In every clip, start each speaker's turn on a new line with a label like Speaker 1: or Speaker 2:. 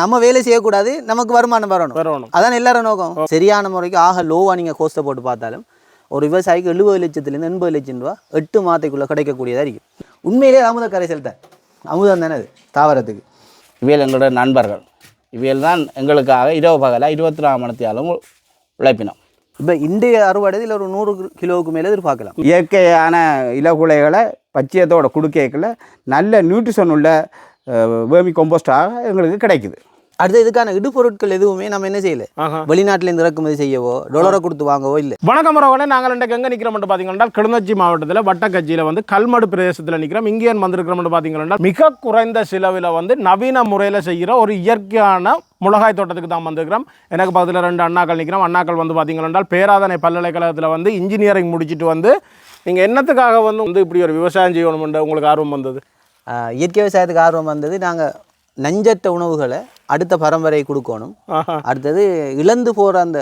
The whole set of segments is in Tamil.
Speaker 1: நம்ம வேலை செய்யக்கூடாது நமக்கு வருமானம் வரணும்.
Speaker 2: வரணும்.
Speaker 1: அதான் எல்லாரும் நோக்கம்? சரியான முறைக்கு ஆக லோவாக நீங்கள் கோஸ்ட்டை போட்டு பார்த்தாலும் ஒரு விவசாயிக்கு எழுபது லட்சத்துலேருந்து எண்பது லட்சம் ரூபா எட்டு மாதத்துக்குள்ளே கிடைக்கக்கூடியதாக இருக்கும் உண்மையிலே அமுத கரைசல் தான் அமுதம் தானே அது? தாவரத்துக்கு.
Speaker 3: இவையில் எங்களோட நண்பர்கள். இவையில் தான் எங்களுக்காக இரவு பகலாக இருபத்தி நாலு மணித்தியாலும் உழைப்பினோம்.
Speaker 1: இப்போ இன்றைய அறுவடை இதில் ஒரு நூறு கிலோவுக்கு மேலே எதிர்பார்க்கலாம்.
Speaker 4: இயற்கையான இலகுலைகளை பச்சையத்தோட குடுக்கைகளை நல்ல நியூட்ரிஷன் உள்ள வேமி கம்போஸ்டாக எங்களுக்கு கிடைக்குது.
Speaker 1: அடுத்து இதுக்கான இடுபொருட்கள் எதுவுமே நம்ம என்ன செய்யல. வெளிநாட்டிலேருந்து இறக்குமதி செய்யவோ டொலரை கொடுத்து வாங்கவோ இல்லை.
Speaker 2: வணக்கம் உறவுகளே நாங்கள் இன்றைக்கு எங்கே நிற்கிறோம்னு பார்த்தீங்கன்னா கிளிநொச்சி மாவட்டத்தில் வட்டக்கட்சியில் வந்து கல்மடு பிரதேசத்தில் நிற்கிறோம் இங்கே ஏன் வந்திருக்கிறோம்னு பார்த்தீங்கன்னா மிக குறைந்த செலவில் வந்து நவீன முறையில் செய்கிற ஒரு இயற்கையான மிளகாய் தோட்டத்துக்கு தான் வந்திருக்கிறோம். எனக்கு பக்கத்தில் ரெண்டு அண்ணாக்கள் நிற்கிறோம் அண்ணாக்கள் வந்து பார்த்தீங்கன்னா பேராதனை பல்கலைக்கழகத்தில் வந்து இன்ஜினியரிங் முடிச்சிட்டு வந்து நீங்கள் என்னத்துக்காக வந்து வந்து இப்படி ஒரு விவசாயம் செய்யணும்ன்ற உங்களுக்கு ஆர்வம் வந்தது?
Speaker 1: இயற்கை விவசாயத்துக்கு ஆர்வம் வந்தது. நாங்கள் நஞ்சற்ற உணவுகளை அடுத்த பரம்பரை கொடுக்கணும். அடுத்தது இழந்து போகிற அந்த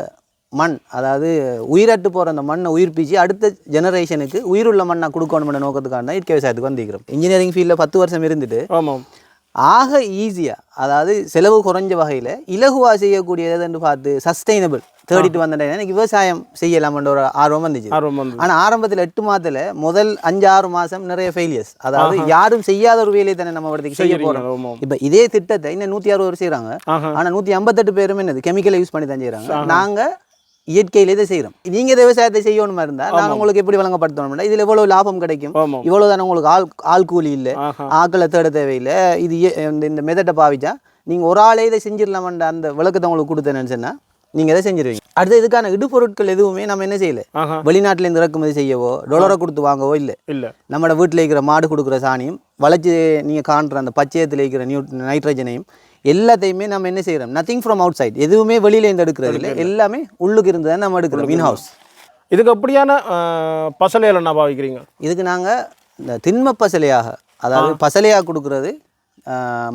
Speaker 1: மண் அதாவது உயிரட்டு போகிற அந்த மண்ணை உயிர்ப்பிச்சு அடுத்த ஜெனரேஷனுக்கு உயிருள்ள மண்ணை கொடுக்கணும்ன்ற நோக்கத்துக்காக தான் இயற்கை விவசாயத்துக்கு வந்திருக்கிறோம். இன்ஜினியரிங் ஃபீல்டில் பத்து வருஷம் இருந்துட்டு
Speaker 2: ஆமாம்.
Speaker 1: ஆக ஈஸியாக அதாவது செலவு குறைஞ்ச வகையில் இலகுவாக செய்யக்கூடியதுன்னு பார்த்து சஸ்டைனபிள் தேடிட்டு வந்த time எனக்கு விவசாயம் செய்யலாம்ன்ற ஒரு ஆர்வம் வந்துச்சு.
Speaker 2: ஆர்வம் வந்தது
Speaker 1: ஆனால் ஆரம்பத்தில் எட்டு மாதத்தில் முதல் அஞ்சு ஆறு மாதம் நிறைய ஃபெயிலியர்ஸ் அதாவது யாரும் செய்யாத ஒரு வேலையை தானே நம்ம இடத்துக்கு செய்ய போகிறோம். இப்போ இதே திட்டத்தை இன்னும் நூற்றி அறுபது செய்கிறாங்க
Speaker 2: ஆஹா.
Speaker 1: ஆனால் நூற்றி ஐம்பத்தெட்டு பேரும் என்னது கெமிக்கலை யூஸ் பண்ணி தான் செய்கிறாங்க நாங்கள் இயற்கையிலே இதை செய்கிறோம் இந்த விவசாயத்தை செய்யணுமா இருந்தால் நான் உங்களுக்கு எப்படி வழங்கப்படுத்தணும்னா இதில் எவ்வளோ லாபம் கிடைக்கும்?
Speaker 2: ஆமாம்.
Speaker 1: இவ்வளோ தானே உங்களுக்கு ஆள் ஆள் கூலி இல்லை. ஆக்களை தேட தேவையில்லை. இது இந்த மெதட்டை பாவிச்சா நீங்கள் ஒரு ஆளே இதை செஞ்சிடலாமன்ற அந்த விளக்கத்தை உங்களுக்கு கொடுத்தேன்னு சொன்னால் நீங்கள் இதை செஞ்சிருவீங்க? அடுத்து இதுக்கான இடுபொருட்கள் எதுவுமே நம்ம என்ன செய்யல? வெளிநாட்டிலேருந்து இறக்குமதி செய்யவோ டொலரை கொடுத்து வாங்கவோ இல்லை.
Speaker 2: இல்லை.
Speaker 1: நம்மளோட வீட்டில் இருக்கிற மாடு கொடுக்குற சாணியும் வளைச்சி நீங்கள் காண்ற அந்த பச்சையத்தில் இருக்கிற நியூ நைட்ரஜனையும் எல்லாத்தையுமே நம்ம என்ன செய்கிறோம் நத்திங் ஃப்ரம் அவுட் சைட் எதுவுமே வெளியிலேருந்து எடுக்கிறது இல்லை. எல்லாமே உள்ளுக்கு இருந்து தான் நம்ம எடுக்கிறோம் இன் ஹவுஸ்
Speaker 2: இதுக்கு எப்படியான அஹ், பசலையில என்ன பாவிக்கிறீங்க?
Speaker 1: இதுக்கு நாங்கள் இந்த திண்ம பசலையாக அதாவது பசலையாக கொடுக்குறது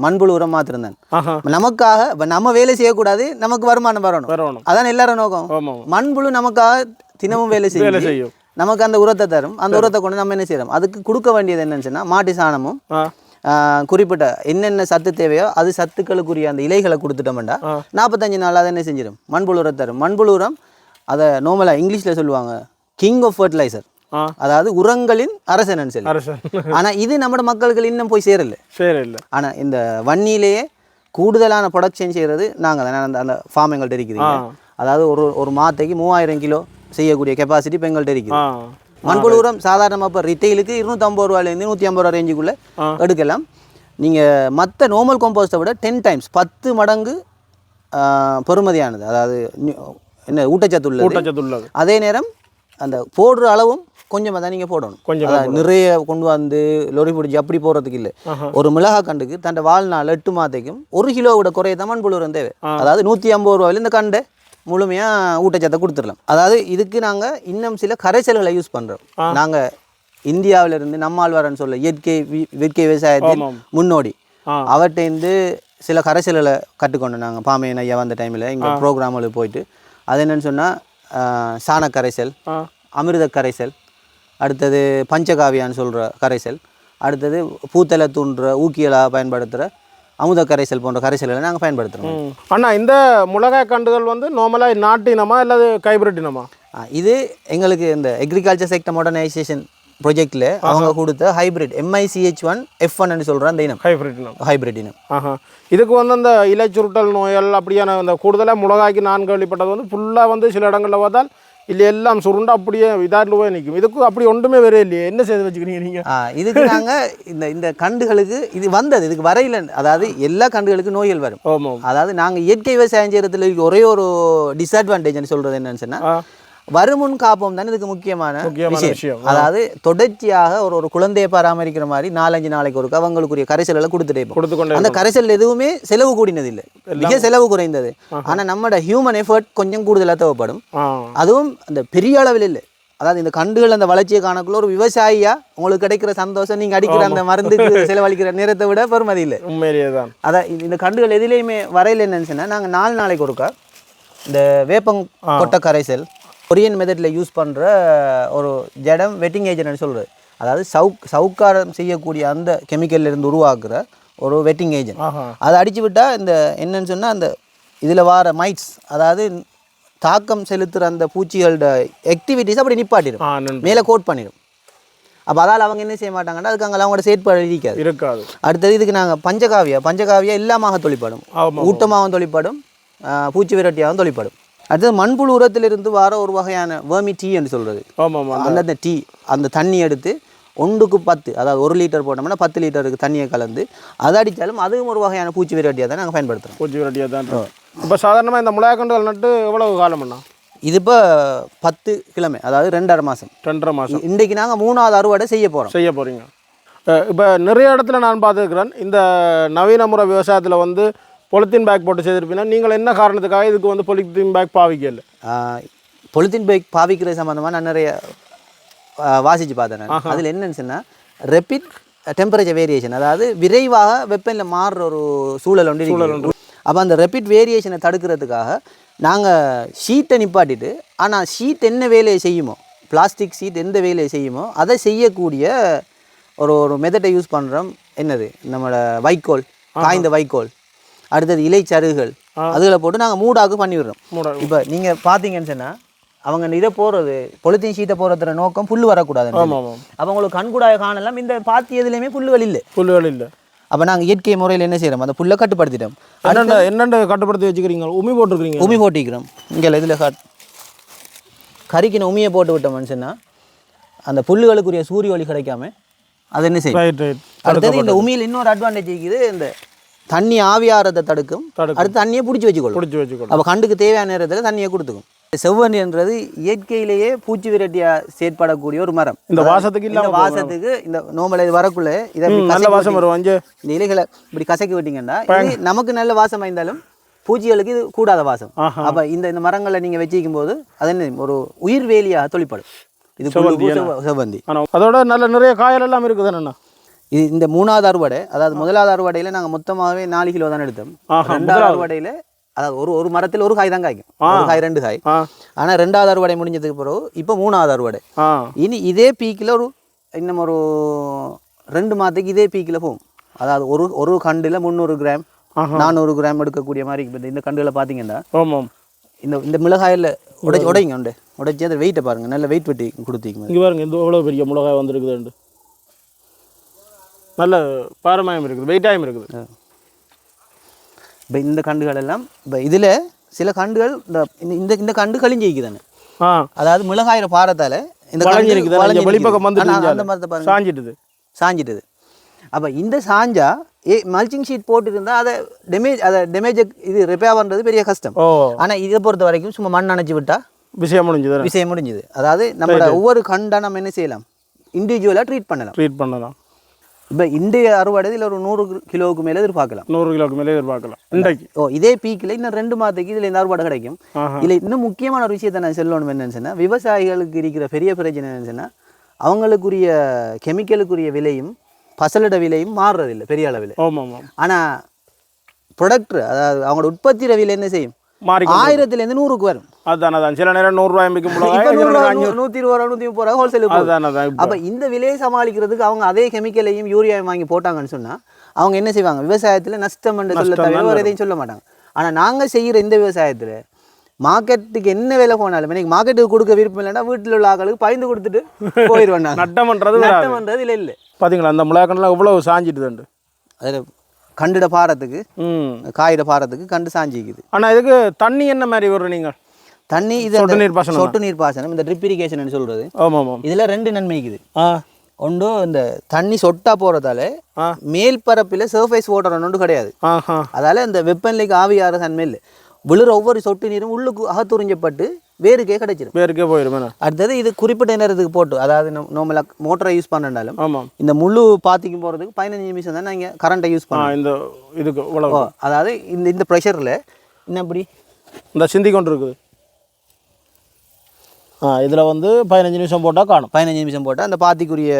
Speaker 1: மண்புழு உரம் மாத்திருந்தேன்
Speaker 2: ஆஹா.
Speaker 1: நமக்காக நம்ம வேலை செய்யக்கூடாது நமக்கு வருமானம் வரணும்.
Speaker 2: வரணும்.
Speaker 1: அதான் எல்லாரும் நோக்கம்? மண்புழு நமக்காக தினமும் வேலை செய்யும். நமக்கு அந்த உரத்தை தரும். அந்த உரத்தை கொண்டு நம்ம என்ன செய்யறோம்? அதுக்கு கொடுக்க வேண்டியது என்னன்னு சொன்னா மாட்டு சாணமும் குறிப்பிட்ட என்னென்ன சத்து தேவையோ அது சத்துக்களுக்குரிய அந்த இலைகளை கொடுத்துட்டோம்டா. நாற்பத்தஞ்சு நாள் அதை என்ன செஞ்சிடும் மண்புழு உரம் தரும். மண்புழு உரம் அதை நார்மலாக இங்கிலீஷில் சொல்லுவாங்க கிங் ஆஃப் ஃபர்டிலைசர் அதாவது உரங்களின் அரசன் சொல்லி. ஆனா இது நம்ம மக்களுக்கு இன்னும் போய் சேரல.
Speaker 2: சரி இல்லை
Speaker 1: ஆனா இந்த வன்னியிலேயே கூடுதலான ப்ரொடக்ஷன் செய்கிறது நாங்கள். தான் அந்த அந்த ஃபார்ம் எங்கள்கிட்ட இருக்குது அதாவது ஒரு ஒரு மாத்தைக்கு மூவாயிரம் கிலோ செய்யக்கூடிய கெப்பாசிட்டி இப்போ எங்கள்கிட்ட இருக்குது. மண்புழு உரம் சாதாரணமாக இப்போ ரிட்டைலுக்கு இருநூற்றம்பது ரூபாயிலேருந்து நூற்றி ஐம்பது ரூபா ரேஞ்சுக்குள்ளே. எடுக்கலாம். நீங்கள் மற்ற நார்மல் காம்போஸ்ட்டை விட டென் டைம்ஸ் பத்து மடங்கு ஆ, பெறுமதியானது. அதாவது என்ன ஊட்டச்சத்து உள்ளது.
Speaker 2: ஊட்டச்சத்து உள்ளது.
Speaker 1: அதே நேரம் அந்த போடுற அளவும் கொஞ்சமாக தான் நீங்கள் போடணும்.
Speaker 2: கொஞ்சமா
Speaker 1: நிறைய கொண்டு வந்து லொரி பிடிச்சி அப்படி போடுறதுக்கு இல்லை. ஒரு மிளகா கண்டுக்கு தன் வாழ்நாள் எட்டு மாதத்துக்கும் ஒரு கிலோ விட குறைய தான் மண்புழு தேவை. அதாவது நூற்றி ஐம்பது ரூபாயில இந்த கண்டை முழுமையாக ஊட்டச்சத்தை கொடுத்துடலாம். அதாவது இதுக்கு நாங்கள் இன்னும் சில கரைசல்களை யூஸ் பண்ணுறோம் நாங்கள் இந்தியாவிலிருந்து நம்மாழ்வாரன் சொல்ல இயற்கை இயற்கை விவசாயத்தின்
Speaker 2: ஆமாம்.
Speaker 1: முன்னோடி. அவர்கிட்டேருந்து சில கரைசல்களை கற்றுக்கொண்டோம் நாங்கள் பாமையன் ஐயா வந்த டைமில் இங்கே ப்ரோக்ராமுக்கு போயிட்டு. அது என்னன்னு சொன்னால் சாண கரைசல் அமிர்த கரைசல் அடுத்தது பஞ்சகாவியான்னு சொல்கிற கரைசல் அடுத்தது பூத்தலை தூண்டுற ஊக்கியலாக பயன்படுத்துகிற அமுத கரைசல் போன்ற கரைசல்களை நாங்கள் பயன்படுத்துகிறோம்.
Speaker 2: அண்ணா இந்த மிளகாய் கண்டுகள் வந்து நார்மலாக நாட்டினமா அல்லது ஹைபிரிட் இனமா?
Speaker 1: இது எங்களுக்கு இந்த அக்ரிகல்ச்சர் செக்டர் மாடர்னைசேஷன் ப்ரொஜெக்டில் அவங்க கொடுத்த ஹைபிரிட் எம்ஐசிஹெச் ஒன் எஃப் ஒன்னு சொல்கிற அந்த இனம்.
Speaker 2: ஹைபிரிட் இனம்.
Speaker 1: ஹைபிரிட் இனம்.
Speaker 2: ஆஹா. இதுக்கு வந்து அந்த இலைச்சுருட்டல் நோயல் அப்படியான இந்த கூடுதலாக மிளகாய்க்கு நான் கேள்விப்பட்டது வந்து ஃபுல்லாக வந்து சில இடங்களில் பார்த்தால் இல்லை எல்லாம் சுருண்டு அப்படியே இதாட்டு போய் நிற்கும். இதுக்கு அப்படி ஒன்றுமே வேற இல்லையே. என்ன செய்து வச்சுக்கிறீங்க நீங்கள்
Speaker 1: இதுக்கு நாங்கள் இந்த இந்த கண்டுகளுக்கு இது வந்தது இதுக்கு வரையில அதாவது எல்லா கண்டுகளுக்கும் நோய்கள் வரும். அதாவது நாங்கள் இயற்கை விவசாயம் செய்கிறதுல ஒரே ஒரு டிஸ்அட்வான்டேஜ்னு சொல்கிறது என்னன்னு சொன்னால்
Speaker 2: ஆ.
Speaker 1: வருமுன் காப்போம் தானே இதுக்கு முக்கியமான விஷயம். அதாவது தொடர்ச்சியாக ஒரு ஒரு குழந்தையை பராமரிக்கிற மாதிரி நாலஞ்சு நாளைக்கு ஒரு அவங்களுக்குரிய கரைசல்களை கொடுத்துட்டே இருப்போம்.
Speaker 2: கொடுத்து கொண்டே
Speaker 1: அந்த கரைசல் எதுவுமே செலவு கூடினது இல்லை மிக செலவு குறைந்தது. ஆனால் நம்மட ஹியூமன் எஃபர்ட் கொஞ்சம் கூடுதலாக தேவைப்படும். அதுவும் அந்த பெரிய அளவில் இல்லை. அதாவது இந்த கண்டுகள் அந்த வளர்ச்சியை காணக்குள்ள ஒரு விவசாயியா உங்களுக்கு கிடைக்கிற சந்தோஷம் நீங்க அடிக்கிற அந்த மருந்துக்கு செலவழிக்கிற நேரத்தை விட பெருமதி இல்லை.
Speaker 2: உண்மையிலேயே தான்.
Speaker 1: அதான் இந்த- இந்த கண்டுகள் எதுலேயுமே வரையில் என்னன்னு சொன்னா நாங்க நாலு நாளைக்கு ஒருக்கா இந்த வேப்பங் கொட்டை கரைசல் கொரியன் மெத்தடில் யூஸ் பண்ற ஒரு ஜடம் வெட்டிங் ஏஜென்ட்னு சொல்றது. அதாவது சவுக் சவுக்காரம் செய்யக்கூடிய அந்த chemical ல இருந்து உருவாக்குற ஒரு வெட்டிங் ஏஜென்ட் அதை அடிச்சு விட்டால் இந்த என்னன்னு சொன்னால் அந்த இதில் வர மைட்ஸ் அதாவது தாக்கம் செலுத்துகிற அந்த பூச்சிகளோட ஆக்டிவிட்டிஸ் அப்படி நிப்பாட்டிடும். மேலே கோட் பண்ணிடும். அப்போ அதால் அவங்க என்ன செய்ய மாட்டாங்கன்னா அதுக்கு அங்கே அவங்களோட செயற்பாடு இருக்காது.
Speaker 2: இருக்காது.
Speaker 1: அடுத்தது இதுக்கு நாங்கள் பஞ்சகாவியா பஞ்சகாவியா எல்லாமாக தொழிற்படும்
Speaker 2: ஆமாம்
Speaker 1: ஊட்டமாகவும் தொழிற்படும் ஆஹ் பூச்சி விரட்டியாகவும் தொழிற்படும் அடுத்தது மண்புழு உரத்திலிருந்து வர ஒரு வகையான வேர்மி டீ என்று சொல்கிறது
Speaker 2: ஆமாம்
Speaker 1: அந்த டீ அந்த தண்ணி எடுத்து ஒன்றுக்கு பத்து அதாவது ஒரு லிட்டர் போட்டோம்னா பத்து லிட்டருக்கு தண்ணியை கலந்து அதை அடித்தாலும் அதுவும் ஒரு வகையான பூச்சி விரட்டியாக தான் நாங்கள் பயன்படுத்துகிறோம்
Speaker 2: பூச்சி விரட்டியாக தான் இப்போ சாதாரணமாக இந்த முளையக்கண்டுகள் நட்டு எவ்வளவு காலம் பண்ணா?
Speaker 1: இது இப்போ பத்து கிழமை அதாவது ரெண்டரை மாதம்
Speaker 2: ரெண்டரை மாதம்
Speaker 1: இன்றைக்கு நாங்கள் மூணாவது அறுவடை செய்ய போகிறோம்
Speaker 2: செய்ய போகிறீங்க இப்போ நிறைய இடத்துல நான் பார்த்துருக்கிறேன் இந்த நவீன முறை விவசாயத்தில் வந்து பொலித்தீன் பேக் போட்டு செய்திருப்பீங்கன்னா நீங்கள் என்ன காரணத்துக்காக இதுக்கு வந்து பொலித்தீன் பேக் பாவிக்கல?
Speaker 1: பொலித்தீன் பைக் பாவிக்கிறது சம்மந்தமாக நான் நிறைய வாசிச்சு பார்த்தேன் அதில் என்னன்னு சொன்னால் ரெப்பிட் டெம்பரேச்சர் வேரியேஷன் அதாவது விரைவாக வெப்பநிலை மாறுற ஒரு சூழல் ஒன்று சூழல் அப்போ அந்த ரெப்பிட் வேரியேஷனை தடுக்கிறதுக்காக நாங்கள் ஷீட்டை நிப்பாட்டிட்டு ஆனால் ஷீட் என்ன வேலையை செய்யுமோ பிளாஸ்டிக் ஷீட் எந்த வேலையை செய்யுமோ அதை செய்யக்கூடிய ஒரு ஒரு மெத்தடை யூஸ் பண்ணுறோம் என்னது? நம்மளோட வைக்கோல் காய்ந்த வைக்கோல். அடுத்தது இலைச்சருகுகள் அதுகளை போட்டு நாங்கள் மூடாக்கு பண்ணி விடுறோம்
Speaker 2: மூட
Speaker 1: இப்போ நீங்கள் பார்த்தீங்கன்னு சொன்னால் அவங்க இதை போடுறது பொலித்தீன் ஷீட்டை போடுறதுல நோக்கம் புல்லு வரக்கூடாது அப்போ உங்களுக்கு கண்கூடாய காணலாம் இந்த பாத்தி எதுலேயுமே புல்லுகள் இல்லை.
Speaker 2: புல்லுகள் இல்லை.
Speaker 1: அப்போ நாங்கள் இயற்கை முறையில் என்ன செய்கிறோம் அந்த புல்லை கட்டுப்படுத்திட்டோம்.
Speaker 2: என்னென்ன என்னென்ன கட்டுப்படுத்தி வச்சுக்கிறீங்க? உமி போட்டிருக்கிறீங்க.
Speaker 1: உமி போட்டிக்கிறோம் இங்கே இதில் காட் கறிக்கின உமியை போட்டு விட்டோம்னு சொன்னால் அந்த புல்லுகளுக்குரிய சூரிய ஒளி கிடைக்காம அது என்ன செய்யும்? அடுத்தது இந்த உமியில் இன்னொரு அட்வான்டேஜ் இருக்குது இந்த தண்ணி ஆவியாரதை தடுக்கும். அடுத்து தண்ணியை பிடிச்சி வச்சுக்கொள்ளும்.
Speaker 2: பிடிச்சி வச்சுக்கணும்
Speaker 1: அப்போ கண்டுக்கு தேவையான நேரத்தில் தண்ணியை கொடுத்துக்கும். செவ்வண்டின்றது இயற்கையிலேயே பூச்சி விரட்டியா செயற்படக்கூடிய ஒரு மரம்.
Speaker 2: இந்த வாசத்துக்கு இல்லாம
Speaker 1: வாசத்துக்கு இந்த நோமலை இது வரக்குள்ள இதை
Speaker 2: நல்ல வாசம் வரும். அஞ்சு.
Speaker 1: இந்த இலைகளை இப்படி கசக்கி விட்டீங்கன்னா இது நமக்கு நல்ல வாசம் இருந்தாலும் பூச்சிகளுக்கு இது கூடாத வாசம். அப்ப இந்த இந்த மரங்களை நீங்க வச்சிக்கும் போது அது என்ன ஒரு உயிர் வேலியாக தொழிற்படும். இது செவ்வந்தி
Speaker 2: அதோட நல்ல நிறைய காயல் எல்லாம் இருக்குது அண்ணா
Speaker 1: இது இந்த மூணாவது அறுவடை அதாவது முதலாவது அறுவடையில நாங்க மொத்தமாவே நாலு கிலோ தான் எடுத்தோம். ரெண்டாவது அறுவடையில அதாவது ஒரு ஒரு மரத்தில் ஒரு காய் தான் காய்க்கும். ஒரு காய் ரெண்டு காய். ஆனா ரெண்டாவது அறுவடை முடிஞ்சதுக்கு பிறகு இப்போ மூணாவது அறுவடை. இனி இதே பீக்கில் ஒரு இன்னும் ஒரு ரெண்டு மாதத்துக்கு இதே பீக்கில் போகும். அதாவது ஒரு ஒரு கண்டில் முந்நூறு கிராம். நானூறு கிராம் எடுக்கக்கூடிய மாதிரி இந்த கண்டுகளை பார்த்தீங்கன்னா இந்த இந்த மிளகாயில் உடச்சி உடைங்க உண்டு. உடைச்சி அந்த வெயிட்டை பாருங்க. நல்ல வெயிட் வெட்டி கொடுத்தீங்க.
Speaker 2: இங்கே பாருங்க இந்த எவ்வளோ பெரிய மிளகாய் வந்திருக்குதுண்டு. நல்ல பாரமாயம் இருக்குது வெயிட்டாயம் இருக்குது.
Speaker 1: இப்போ இந்த கண்டுகள் எல்லாம் இப்போ இதில் சில கண்டுகள் இந்த இந்த கண்டு கழிஞ்சு
Speaker 2: ஆ.
Speaker 1: அதாவது மிளகாயில பாரத்தால இந்த
Speaker 2: அந்த வெளிப்பக்கம்
Speaker 1: அந்த மரத்தை பாருங்க.
Speaker 2: சாஞ்சிட்டுது.
Speaker 1: சாஞ்சிட்டது. அப்போ இந்த சாஞ்சா ஏ மல்ச்சிங் ஷீட் போட்டுருந்தா அதை டேமேஜ் அதை டேமேஜ் இது ரிப்பேர் பண்ணுறது பெரிய கஷ்டம். ஆனால் இதை பொறுத்த வரைக்கும் சும்மா மண் அணைச்சி விட்டா
Speaker 2: விஷயம் முடிஞ்சது
Speaker 1: விஷயம் முடிஞ்சுது. அதாவது நம்மளோட ஒவ்வொரு கண்டா நம்ம என்ன செய்யலாம்? இண்டிவிஜுவலாக ட்ரீட் பண்ணலாம்.
Speaker 2: ட்ரீட் பண்ணலாம்.
Speaker 1: இப்போ இன்றைய அறுவடை இதில் ஒரு நூறு கிலோவுக்கு மேலே எதிர்பார்க்கலாம்.
Speaker 2: நூறு கிலோக்கு மேலே எதிர்பார்க்கலாம். இன்றைக்கு.
Speaker 1: ஓ இதே பீக்கில் இன்னும் ரெண்டு மாதத்துக்கு இதில் இந்த அறுவடை கிடைக்கும். இதில் இன்னும் முக்கியமான ஒரு விஷயத்தை நான் சொல்லணும் என்னன்னு சொன்னால் விவசாயிகளுக்கு இருக்கிற பெரிய பிரச்சனை என்னன்னு சொன்னால் அவங்களுக்குரிய கெமிக்கலுக்குரிய விலையும் பசலோட விலையும் மாறுறதில்லை பெரிய அளவில். ஆனால் ப்ரொடக்ட் அதாவது அவங்களோட உற்பத்தி விலை என்ன செய்யும்? ஆயிரத்துலேருந்து நூறுக்கு வரும்.
Speaker 2: அதான் அதான். சில நேரம் நூறுரூவாய் விற்கும்
Speaker 1: நூற்றி இருபது ரூபா நூற்றி முப்பது ரூபா போகுது.
Speaker 2: அதான் அதான்
Speaker 1: அப்போ இந்த விலையை சமாளிக்கிறதுக்கு அவங்க அதே கெமிக்கலையும் யூரியாவையும் வாங்கி போட்டாங்கன்னு சொன்னால் அவங்க என்ன செய்வாங்க? விவசாயத்தில் நஷ்டம் என்று சொல்ல தவிர எதையும் சொல்ல மாட்டாங்க. ஆனால் நாங்கள் செய்கிற இந்த விவசாயத்தில் மார்க்கெட்டுக்கு என்ன விலை போனாலும் இன்னைக்கு மார்க்கெட்டுக்கு கொடுக்க விருப்பம் இல்லைன்னா வீட்டில் உள்ள ஆட்களுக்கு பயந்து கொடுத்துட்டு போயிடுவேன் நான்
Speaker 2: நட்டம்ன்றது வராது.
Speaker 1: நட்டம்ன்றது இல்லை இல்லை.
Speaker 2: பார்த்தீங்களா அந்த மிளகாக்கெல்லாம் இவ்வளோ சாஞ்சிட்டுதுண்டு
Speaker 1: அதில் கண்டுட பாரத்துக்கு காயிட பாரத்துக்கு கண்டு சாஞ்சிக்குது.
Speaker 2: ஆனால் இதுக்கு தண்ணி என்ன மாதிரி வரும் நீங்கள்?
Speaker 1: தண்ணி இது
Speaker 2: சொட்டு நீர் பாசனம்
Speaker 1: சொட்டு நீர் பாசனம் இந்த ட்ரிப் இரிகேஷன் சொல்கிறது
Speaker 2: ஆமாம் ஆமாம்
Speaker 1: இதில் ரெண்டு நன்மை இருக்குது.
Speaker 2: ஆ.
Speaker 1: ஒன்று இந்த தண்ணி சொட்டா போகிறதால
Speaker 2: ஆ.
Speaker 1: மேல் பரப்பில் சர்ஃபேஸ் வாட்டர் ஒன்றும் கிடையாது. அதால இந்த வெப்பநிலைக்கு ஆவியார தன்மை இல்லை. விழுற ஒவ்வொரு சொட்டு நீரும் உள்ளுக்கு அகத்துறிஞ்சப்பட்டு வேருக்கே கிடைச்சிடும்
Speaker 2: பேருக்கே போயிடும் என்ன?
Speaker 1: அடுத்தது இது குறிப்பிட்ட நேரத்துக்கு போட்டு அதாவது நார்மலாக மோட்டரை யூஸ் பண்ணனாலும்
Speaker 2: ஆமாம்.
Speaker 1: இந்த முழு பாத்திக்கு போகிறதுக்கு பதினஞ்சு நிமிஷம் தான் நீங்கள் கரண்ட்டை யூஸ்
Speaker 2: ஆ
Speaker 1: பண்ணலாம்
Speaker 2: இந்த இதுக்கு
Speaker 1: அதாவது இந்த இந்த ப்ரெஷரில் இன்னும் இப்படி?
Speaker 2: இந்த சிந்தி கொண்டு இருக்குது. இதில் வந்து பதினஞ்சு நிமிஷம் போட்டால் காணும்.
Speaker 1: பதினஞ்சு நிமிஷம் போட்டால் அந்த பாத்திக்குரிய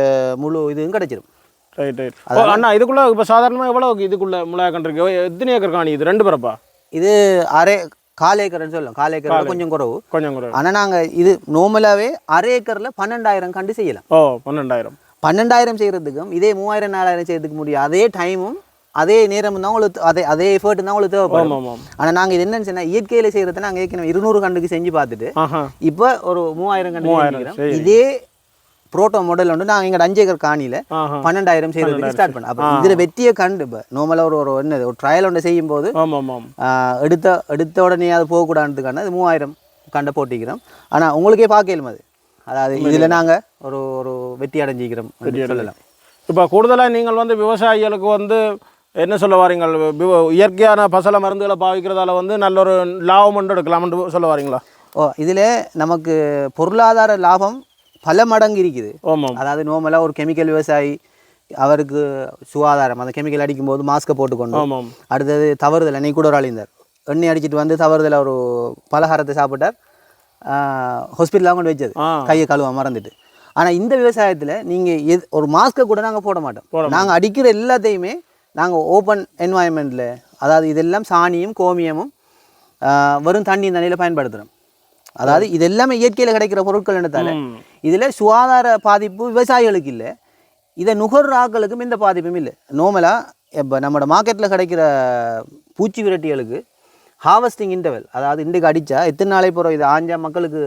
Speaker 1: முழு இதுவும் கிடைச்சிடும்
Speaker 2: ரைட் ரைட் அண்ணா இதுக்குள்ள இப்போ சாதாரணமாக எவ்வளோ இதுக்குள்ள மிளகாய் கண்டிருக்கு எத்தனை ஏக்கர் காணி இது? ரெண்டு பரப்பா?
Speaker 1: இது அரை கால் ஏக்கர்னு சொல்லலாம். கால் ஏக்கர் கொஞ்சம் குறவு.
Speaker 2: கொஞ்சம் கூட
Speaker 1: ஆனால் நாங்கள் இது நார்மலாகவே அரை ஏக்கரில் பன்னெண்டாயிரம் கண்டு செய்யலாம்.
Speaker 2: ஓ பன்னெண்டாயிரம்.
Speaker 1: பன்னெண்டாயிரம் செய்கிறதுக்கும் இதே மூவாயிரம் நாலாயிரம் செய்யறதுக்கு முடியும். அதே டைமும் அதே நேரம் தான் உங்களுக்கு அதே அதே எஃபர்ட் தான் உங்களுக்கு தேவைப்படும்.
Speaker 2: ஆமாம் ஆமாம்.
Speaker 1: ஆனா நாங்க இது என்னன்னு சொன்னா இயற்கையில செய்யறத நாங்க ஏற்கனவே இருநூறு கண்டுக்கு செஞ்சு பார்த்துட்டு இப்போ ஒரு மூவாயிரம் கண்டு. இதே புரோட்டோ மாடல் வந்து நாங்கள் எங்கள் அஞ்சு ஏக்கர் காணியில் பன்னெண்டாயிரம் செய்யறதுக்கு ஸ்டார்ட் பண்ணோம். அப்போ இதில் வெற்றியை கண்டு இப்போ நார்மலாக ஒரு ஒரு என்னது ஒரு ட்ரையல் ஒன்று செய்யும் போது எடுத்த எடுத்த உடனே அது போகக்கூடாதுக்கான அது மூவாயிரம் கண்டை போட்டிக்கிறோம். ஆனால் உங்களுக்கே பார்க்கலும் அது. அதாவது இதில் நாங்கள் ஒரு ஒரு வெற்றி அடைஞ்சிக்கிறோம். சொல்லலாம்.
Speaker 2: இப்போ கூடுதலாக நீங்கள் வந்து விவசாயிகளுக்கு வந்து என்ன சொல்ல வாரீங்க? இயற்கையான பசல மருந்துகளை பாவிக்கிறதால வந்து நல்ல ஒரு லாபம் எடுக்கலாம்னு சொல்ல வாரீங்களா?
Speaker 1: ஓ இதில் நமக்கு பொருளாதார லாபம் பல மடங்கு இருக்குது.
Speaker 2: ஆமாம்.
Speaker 1: அதாவது நார்மலாக ஒரு கெமிக்கல் விவசாயி அவருக்கு சுகாதாரம் அந்த கெமிக்கல் அடிக்கும்போது மாஸ்க்கை போட்டுக்கொண்டு
Speaker 2: ஆமாம்.
Speaker 1: அடுத்தது தவறுதல் அன்னைக்கு கூட ஒரு இருந்தார். எண்ணெய் அடிச்சிட்டு வந்து தவறுதல் ஒரு பலகாரத்தை சாப்பிட்டார். ஹாஸ்பிட்டலாக கொண்டு வச்சது கையை கழுவ மறந்துட்டு. ஆனால் இந்த விவசாயத்தில் நீங்கள் எது ஒரு மாஸ்க்கை கூட நாங்கள் போட மாட்டோம். நாங்கள் அடிக்கிற எல்லாத்தையுமே நாங்கள் ஓப்பன் என்வாயன்மெண்ட்டில் அதாவது இதெல்லாம் சாணியும் கோமியமும் வெறும் தண்ணி தண்ணியில் பயன்படுத்துகிறோம் அதாவது இது எல்லாமே இயற்கையில் கிடைக்கிற பொருட்கள் என்னத்தால. இதில் சுகாதார பாதிப்பு விவசாயிகளுக்கு இல்லை. இதை நுகர்ற ஆட்களுக்கும் எந்த பாதிப்பும் இல்லை. நார்மலாக இப்போ நம்மளோட மார்க்கெட்டில் கிடைக்கிற பூச்சி விரட்டிகளுக்கு ஹார்வஸ்டிங் இன்டர்வல் அதாவது இன்றைக்கு அடித்தா எத்தனை நாளை போகிறோம் இது ஆஞ்சா மக்களுக்கு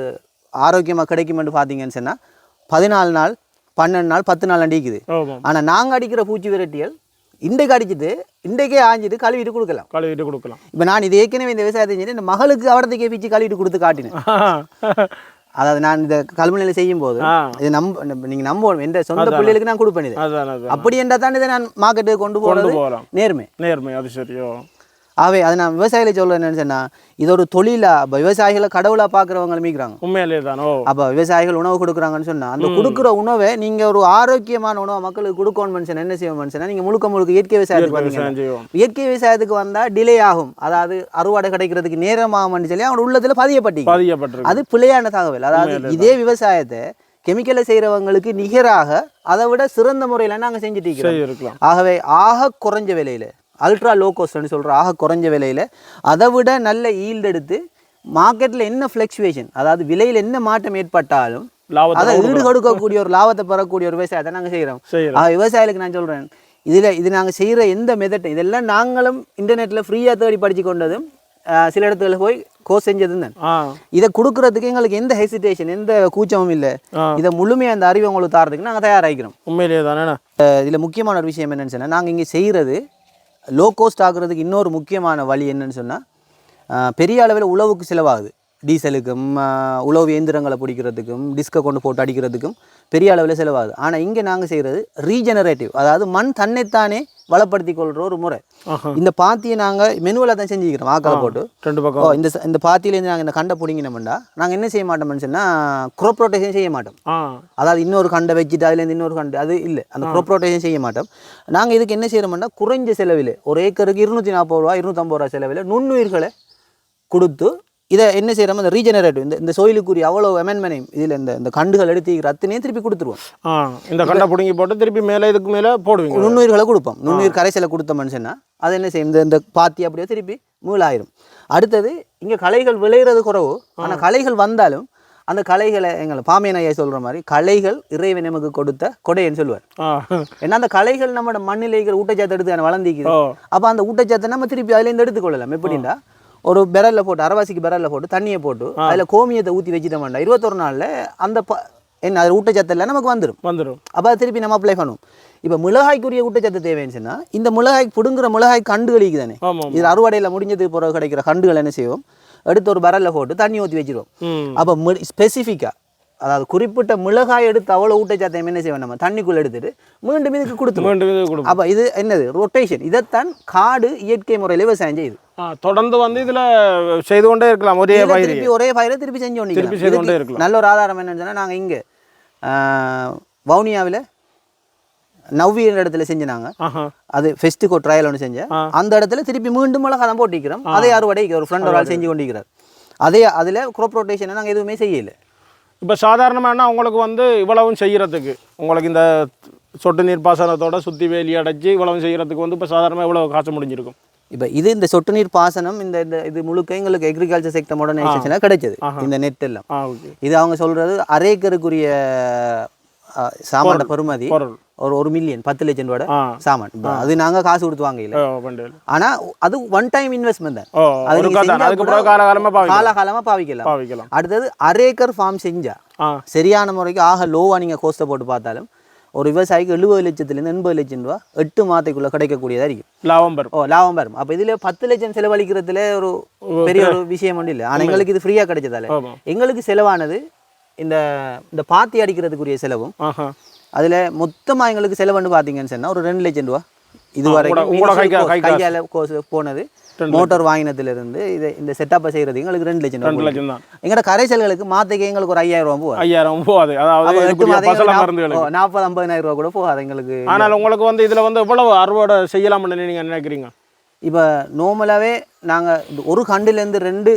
Speaker 1: ஆரோக்கியமாக கிடைக்குமென்று பார்த்தீங்கன்னு சொன்னால் பதினாலு நாள் பன்னெண்டு நாள் பத்து நாள் அடிக்குது ஆனால் நாங்கள் அடிக்கிற பூச்சி விரட்டிகள் இன்றைக்கு அடிச்சிட்டு இன்றைக்கே ஆஞ்சிட்டு கழுவிட்டு கொடுக்கலாம்.
Speaker 2: கழுவிட்டு கொடுக்கலாம்.
Speaker 1: இப்போ நான் இது ஏற்கனவே இந்த விவசாயத்தை செஞ்சு இந்த மகளுக்கு அவடத்துக்கே பிச்சு கழுவிட்டு கொடுத்து காட்டினேன். அதாவது நான் இந்த கல்முனையில் செய்யும் போது இது நம்ப நீங்கள் நம்பணும் எந்த சொந்த பிள்ளைகளுக்கு நான் கொடுப்பேன் இது. அப்படி என்றால் தான் இதை நான் மார்க்கெட்டுக்கு கொண்டு போகிறது நேர்மை.
Speaker 2: நேர்மை அது சரியோ.
Speaker 1: ஆகவே அதை நான் விவசாயிகளை சொல்ல என்னன்னு சொன்னா இது ஒரு தொழிலா? இப்போ விவசாயிகளை கடவுளாக பார்க்குறவங்க மீக்கிறாங்க.
Speaker 2: உண்மையிலே தானோ.
Speaker 1: அப்போ விவசாயிகள் உணவு கொடுக்குறாங்கன்னு சொன்னா அந்த கொடுக்குற உணவை நீங்க ஒரு ஆரோக்கியமான உணவை மக்களுக்கு கொடுக்கணும் மனுஷன் என்ன செய்வோம் மனுஷன் நீங்க முழுக்க முழுக்க இயற்கை விவசாயத்துக்கு வந்தீங்க இயற்கை விவசாயத்துக்கு வந்தா டிலே ஆகும். அதாவது அறுவடை கிடைக்கிறதுக்கு நேரமாகும்னு சொல்லி அவங்க உள்ளத்துல பதியப்பட்டீங்க.
Speaker 2: பாதிக்கப்பட்டிருக்கு
Speaker 1: அது பிழையான தகவல். அதாவது இதே விவசாயத்தை கெமிக்கலை செய்கிறவங்களுக்கு நிகராக அதை விட சிறந்த முறையில் நாங்கள் செஞ்சுட்டு இருக்கிறோம். ஆகவே ஆக குறைஞ்ச விலையில். அல்ட்ரா லோ காஸ்ட்னு சொல்கிற ஆக குறைஞ்ச விலையில் அதை விட நல்ல ஈல்டு எடுத்து மார்க்கெட்டில் என்ன ஃப்ளக்சுவேஷன் அதாவது விலையில் என்ன மாற்றம் ஏற்பட்டாலும் அதை ஈடு கொடுக்கக்கூடிய ஒரு லாபத்தை பெறக்கூடிய ஒரு விவசாயத்தை நாங்கள் செய்கிறோம் விவசாயிகளுக்கு நான் சொல்கிறேன் இதில் இது நாங்கள் செய்கிற எந்த மெத்தட் இதெல்லாம் நாங்களும் இன்டர்நெட்டில் ஃப்ரீயாக தேடி படித்து கொண்டதும் சில இடத்துல போய் கோர்ஸ் செஞ்சதும் தான். இதை கொடுக்கறதுக்கு எங்களுக்கு எந்த ஹெசிடேஷன் எந்த கூச்சமும் இல்லை. இதை முழுமையாக அந்த அறிவை உங்களுக்கு தாரதுக்கு நாங்கள் தயாராகிக்கிறோம்.
Speaker 2: உண்மையிலே தானே
Speaker 1: இதில் முக்கியமான ஒரு விஷயம் என்னன்னு சொன்னால் நாங்கள் இங்கே செய்கிறது லோ கோஸ்ட் ஆகுறதுக்கு இன்னொரு முக்கியமான வழி என்னன்னு சொன்னால் பெரிய அளவில் உழவுக்கு செலவாகுது. டீசலுக்கும் உழவு இயந்திரங்களை பிடிக்கிறதுக்கும் டிஸ்கை கொண்டு போட்டு அடிக்கிறதுக்கும் பெரிய அளவில் செலவாகுது. ஆனால் இங்கே நாங்கள் செய்கிறது ரீஜெனரேட்டிவ் அதாவது மண் தன்னைத்தானே வளப்படுத்தி கொள்கிற ஒரு முறை. இந்த பாத்தியை நாங்கள் மெனுவில் தான் செஞ்சுக்கிறோம் ஆக்களை போட்டு.
Speaker 2: ரெண்டு பக்கம்.
Speaker 1: இந்த இந்த பாத்தியிலேருந்து நாங்கள் இந்த கண்டை பிடிங்கினோம்னா நாங்கள் என்ன செய்ய மாட்டோம்னு சொன்னால் க்ரோப் ரொட்டேஷன் செய்ய மாட்டோம். அதாவது இன்னொரு கண்டை வச்சுட்டு அதுலேருந்து இன்னொரு கண்டு அது இல்லை. அந்த க்ரோப் ரொட்டேஷன் செய்ய மாட்டோம். நாங்கள் இதுக்கு என்ன செய்கிறோம்னா குறைஞ்ச செலவில் ஒரு ஏக்கருக்கு இருநூற்றி நாற்பது ரூபா இருநூத்தம்பது ரூபா செலவில் நுண்ணுயிர்களை கொடுத்து இதை என்ன செய்கிறோம் இந்த ரீஜெனரேட்டிவ் இந்த இந்த சோயிலுக்குரிய அவ்வளோ அமெண்ட்மெனையும் இதில் இந்த இந்த கண்டுகள் எடுத்து அத்தனையும் திருப்பி கொடுத்துருவோம்.
Speaker 2: இந்த கண்டை பிடுங்கி போட்டு திருப்பி மேலே இதுக்கு மேலே போடுவீங்க.
Speaker 1: நுண்ணுயிர்களை கொடுப்போம். நுண்ணுயிர் கரைசலை கொடுத்த மனுஷன்னா அது என்ன செய்யும்? இந்த இந்த பாத்தி அப்படியே திருப்பி மூலாயிரும் அடுத்தது இங்கே களைகள் விளையிறது குறவு. ஆனால் களைகள் வந்தாலும் அந்த களைகளை எங்களை பாமியன் ஐயா சொல்கிற மாதிரி களைகள் இறைவன் நமக்கு கொடுத்த கொடைன்னு சொல்லுவார். ஏன்னா அந்த களைகள் நம்மளோட மண்ணில் இருக்கிற ஊட்டச்சத்து எடுத்து வளர்ந்திக்குது. அப்போ அந்த ஊட்டச்சத்தை நம்ம திருப்பி அதுலேருந்து எடுத்துக்கொள்ளலாம். எப்படின்னா ஒரு பெரல்ல போட்டு அரவாசிக்கு பெரல்ல போட்டு தண்ணியை போட்டு அதில் கோமியத்தை ஊற்றி வச்சுட்டோம்னா இருபத்தொரு நாளில் அந்த ப என்ன அது ஊட்டச்சத்து எல்லாம் நமக்கு வந்துடும்
Speaker 2: வந்துடும்
Speaker 1: அப்போ அதை திருப்பி நம்ம அப்ளை பண்ணுவோம். இப்போ மிளகாய்க்குரிய ஊட்டச்சத்து தேவைன்னு சொன்னா இந்த மிளகாய் பிடுங்குற மிளகாய் கண்டுகளுக்கு தானே. இது அறுவடையில் முடிஞ்சதுக்கு பிறகு கிடைக்கிற கண்டுகள் என்ன செய்வோம்? எடுத்து ஒரு பரல்ல போட்டு தண்ணி ஊற்றி வச்சிருவோம். அப்போ ஸ்பெசிஃபிக்காக அதாவது குறிப்பிட்ட மிளகாய் எடுத்து அவ்வளோ ஊட்டச்சத்தையும் என்ன செய்வோம் நம்ம? தண்ணிக்குள்ளே எடுத்துட்டு மீண்டும் இதுக்கு கொடுத்துருவோம்.
Speaker 2: மீண்டும் இது கொடுப்போம்
Speaker 1: அப்போ இது என்னது? ரொட்டேஷன் இதைத்தான் காடு இயற்கை முறையில் விவசாயம் செய்யுது.
Speaker 2: தொடர்ந்து வந்து இதில் செய்து கொண்டே இருக்கலாம். ஒரே பயிர்.
Speaker 1: திருப்பி ஒரே பயிரை திருப்பி செஞ்சு கொண்டிருக்கலாம்.
Speaker 2: திருப்பி செய்து கொண்டே
Speaker 1: இதுக்கு
Speaker 2: இருக்கலாம்.
Speaker 1: நல்ல ஒரு ஆதாரம் என்னன்னு சொன்னா நாங்கள் இங்கே வவுனியாவில் நவ்வியர் இடத்துல செஞ்சினாங்க. அது ஃபெஸ்ட்டுக்கு ஒரு ட்ரையல் ஒன்று செஞ்சேன். அந்த இடத்துல திருப்பி மீண்டும் மிளகா தான் போட்டிக்கிறோம் அதே அறுவடைக்கு ஒரு ஃப்ரெண்ட் ஒரு ஆள் செஞ்சு கொண்டிருக்கிறார். அதே அதில் க்ரோப் ரொட்டேஷனை நாங்கள் எதுவுமே செய்யலை.
Speaker 2: இப்போ சாதாரணமான உங்களுக்கு வந்து இவ்வளவும் செய்யறதுக்கு உங்களுக்கு இந்த சொட்டு நீர் பாசனத்தோட சுற்றி வேலி அடைச்சி இவ்வளவும் செய்யறதுக்கு வந்து இப்போ சாதாரணமாக இவ்வளோ காசு முடிஞ்சிருக்கும்.
Speaker 1: இப்போ இது இந்த சொட்டு நீர் பாசனம் இந்த இந்த இது முழுக்க எங்களுக்கு எக்ரிகல்ச்சர் செக்டர் மாடர்னைசேஷனில் கிடைச்சது. இந்த நெட் எல்லாம். இது அவங்க சொல்றது அரேக்கருக்குரிய சாமான பெறுமதி ஒரு ஒரு மில்லியன் பத்து லட்சம் ரூபாய் சாமான். அது நாங்க காசு கொடுத்து வாங்கல. ஆனா அது ஒன் டைம் இன்வெஸ்ட்மெண்ட் தான். காலகாலமா பாவிக்கலாம்.
Speaker 2: பாவிக்கலாம்.
Speaker 1: அடுத்தது அரேக்கர் ஃபார்ம் செஞ்சா சரியான முறைக்கு ஆக லோவா நீங்க கோஸ்ட்டை போட்டு பார்த்தாலும் ஒரு விவசாயிக்கு எழுபது லட்சத்துலேருந்து எண்பது லட்சம் ரூபா எட்டு மாதத்துக்குள்ள கிடைக்கக்கூடியதா இருக்கும்.
Speaker 2: லாபம் பெறும்.
Speaker 1: ஓ லாபம் வரும் அப்போ இதுல பத்து லட்சம் செலவழிக்கிறதுல ஒரு பெரிய ஒரு விஷயம் ஒன்றும் இல்லை. ஆனா எங்களுக்கு இது ஃப்ரீயா கிடைச்சதால எங்களுக்கு செலவானது இந்த இந்த பாத்தி அடிக்கிறதுக்குரிய செலவும் அதுல மொத்தமா எங்களுக்கு செலவுன்னு பார்த்தீங்கன்னு சொன்னா ஒரு ரெண்டு லட்சம் ரூபா இது வரைக்கும். கையால போனது. மோட்டார் வாங்கினதுல இருந்து இது இந்த செட்டப்பை செய்யறது எங்களுக்கு ரெண்டு லட்சம்
Speaker 2: ரெண்டு லட்சம் தான்
Speaker 1: எங்கட கரைசல்களுக்கு மாத்தைக்கு எங்களுக்கு ஒரு ஐயாயிரம் ரூபா போகாது.
Speaker 2: ஐயாயிரம் போகாது. அதாவது
Speaker 1: நாற்பது ஐம்பதாயிரம் ரூபா கூட போகாது எங்களுக்கு
Speaker 2: ஆனால் உங்களுக்கு வந்து இதுல வந்து எவ்வளவு அறுவடை செய்யலாம்னு நீங்க நினைக்கிறீங்க?
Speaker 1: இப்போ நார்மலாகவே நாங்கள் ஒரு கண்டுலேருந்து ரெண்டு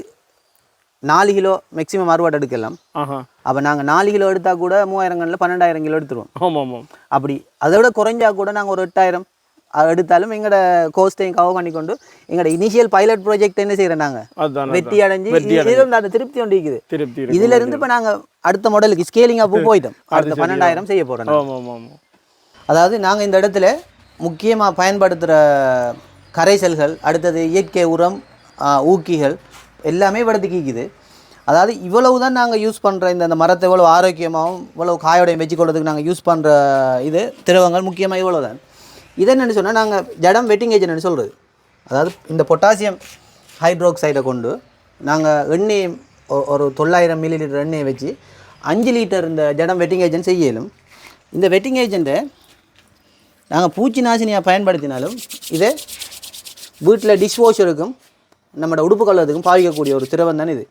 Speaker 1: நாலு கிலோ மேக்ஸிமம் அறுவடை எடுக்கலாம்.
Speaker 2: ஆஹா.
Speaker 1: அப்போ நாங்கள் நாலு கிலோ எடுத்தால் கூட மூவாயிரம் கண்ணில் பன்னெண்டாயிரம் கிலோ எடுத்துருவோம்.
Speaker 2: ஆமாம் ஆமாம்
Speaker 1: அப்படி. அதை விட குறைஞ்சா கூட நாங்கள் ஒரு எட்டாயிரம் எடுத்தாலும் எங்களோட கோஸ்ட்டையும் கவர் பண்ணி கொண்டு எங்களோட இனிஷியல் பைலட் ப்ராஜெக்ட் என்ன செய்கிறோம் நாங்கள் வெற்றி. அடைஞ்சு
Speaker 2: வெற்றி
Speaker 1: இது-
Speaker 2: அடைஞ்சு.
Speaker 1: இதுல இருந்து அந்த திருப்தி ஒன்று இருக்குது.
Speaker 2: திருப்தி.
Speaker 1: இதுல இருந்து இப்போ நாங்கள் அடுத்த மாடலுக்கு ஸ்கேலிங் அப்பு போயிட்டோம். அடுத்த. பன்னெண்டாயிரம் செய்ய போகிறோம் அதாவது நாங்கள் இந்த இடத்துல முக்கியமாக பயன்படுத்துகிற கரைசல்கள் அடுத்தது இயற்கை உரம் ஊக்கிகள் எல்லாமே இவ்வளோத்துக்கு கீக்குது. அதாவது இவ்வளவு தான் நாங்கள் யூஸ் பண்ணுற இந்த மரத்தை இவ்வளோ ஆரோக்கியமாகவும் இவ்வளவு காயோடையும் வச்சுக்கொள்றதுக்கு நாங்கள் யூஸ் பண்ணுற இது திரவங்கள் முக்கியமாக இவ்வளோ தான். இதை என்னென்னு சொன்னால் நாங்கள் ஜடம் வெட்டிங் ஏஜென்ட்னு சொல்கிறது அதாவது இந்த பொட்டாசியம் ஹைட்ரோக்சைடை கொண்டு நாங்கள் எண்ணெய் ஒரு தொள்ளாயிரம் மில்லி லிட்டர் எண்ணெயை வச்சு அஞ்சு லிட்டர் இந்த ஜடம் வெட்டிங் ஏஜென்ட் செய்யலும். இந்த வெட்டிங் ஏஜென்ட்டை நாங்கள் பூச்சி நாசினியாக பயன்படுத்தினாலும் இதை வீட்டில் டிஷ்வாஷருக்கும் நம்மளோட உடுப்பு கழுவுறதுக்கும் பாவிக்கக்கூடிய ஒரு திரவம் தான் இது.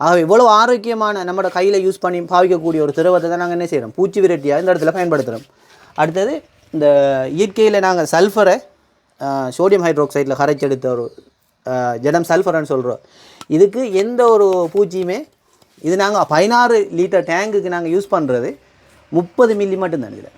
Speaker 1: ஆகவே இவ்வளோ ஆரோக்கியமான நம்மளோட கையில் யூஸ் பண்ணி பாவிக்கக்கூடிய ஒரு திரவத்தை தான் நாங்கள் என்ன செய்கிறோம் பூச்சி விரட்டியாக இந்த இடத்துல பயன்படுத்துகிறோம் அடுத்தது இந்த இயற்கையில் நாங்கள் சல்ஃபரை சோடியம் ஹைட்ரோக்சைடில் கரைச்செடுத்த ஒரு ஜடம் சல்ஃபர்னு சொல்கிறோம் இதுக்கு எந்த ஒரு பூச்சியுமே இது நாங்கள் பதினாறு லிட்டர் டேங்குக்கு நாங்கள் யூஸ் பண்ணுறது முப்பது மில்லி மட்டும்தான் இதில்.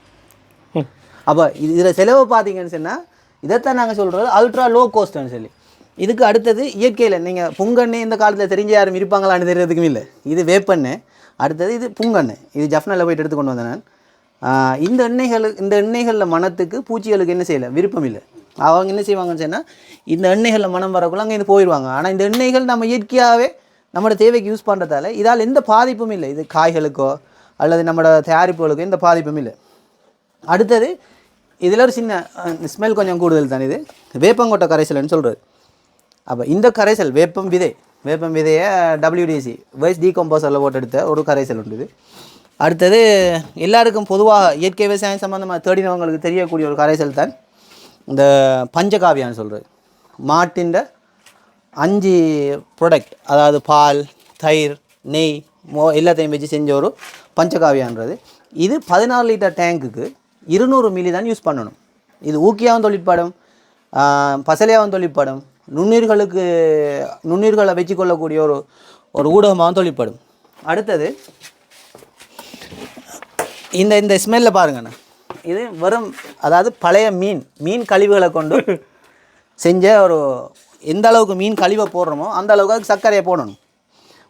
Speaker 1: அப்போ இது இதில் செலவு பார்த்தீங்கன்னு சொன்னால் இதைத்தான் நாங்கள் சொல்கிறது அல்ட்ரா லோ கோஸ்ட்னு சொல்லி. இதுக்கு அடுத்தது இயற்கையில் நீங்கள் புங்கெண்ணெய் இந்த காலத்தில் தெரிஞ்ச யாரும் இருப்பாங்களான்னு தெரியறதுக்கும் இல்லை. இது வேப்பெண்ணெய் அடுத்தது இது புங்கண்ணு. இது ஜஃப்னில் போயிட்டு எடுத்து கொண்டு வந்தேன் நான் இந்த எண்ணெய்கள் இந்த எண்ணெய்களில் மனத்துக்கு பூச்சிகளுக்கு என்ன செய்யலை? விருப்பம் இல்லை. அவங்க என்ன செய்வாங்கன்னு சொன்னால் இந்த எண்ணெய்களில் மனம் வரக்குள்ள அங்கே போயிடுவாங்க ஆனால் இந்த எண்ணெய்கள் நம்ம இயற்கையாகவே நம்மளோட தேவைக்கு யூஸ் பண்ணுறதால இதால் எந்த பாதிப்பும் இல்லை. இது காய்களுக்கோ அல்லது நம்மளோட தயாரிப்புகளுக்கோ எந்த பாதிப்பும் இல்லை. அடுத்தது இதில் ஒரு சின்ன ஸ்மெல் கொஞ்சம் கூடுதல் தான் இது? வேப்பங்கொட்டை கரைசல்னு சொல்கிறது அப்போ இந்த கரைசல் வேப்பம் விதை வேப்பம் விதையை டபிள்யூடிசி வைஸ் டீகம்போசரில் போட்டு ஒரு கரைசல் உண்டு இது. அடுத்தது எல்லாருக்கும் பொதுவாக இயற்கை விவசாயம் சம்மந்தமாக தேடினவங்களுக்கு தெரியக்கூடிய ஒரு கரைசல் தான் இந்த பஞ்சகாவியான்னு சொல்கிறது மாட்டின் அஞ்சு ப்ரொடக்ட் அதாவது பால் தயிர் நெய் மோ எல்லாத்தையும் வச்சு செஞ்ச ஒரு பஞ்சகாவியான்றது. இது பதினாறு லிட்டர் டேங்குக்கு இருநூறு மில்லி தான் யூஸ் பண்ணணும். இது ஊக்கியாவும் தொழிற்பாடும் பசலையாகவும் தொழிற்பாடும் நுண்ணுயிர்களுக்கு நுண்ணுயிர்களை வச்சுக்கொள்ளக்கூடிய ஒரு ஒரு ஊடகமாகவும் தொழிற்படும். அடுத்தது இந்த இந்த ஸ்மெல்ல பாருங்கண்ணா. இது வெறும் அதாவது பழைய மீன் மீன் கழிவுகளை கொண்டு செஞ்ச ஒரு எந்த அளவுக்கு மீன் கழிவை போடுறோமோ அந்த அளவுக்கு அதுக்கு சர்க்கரையை போடணும்.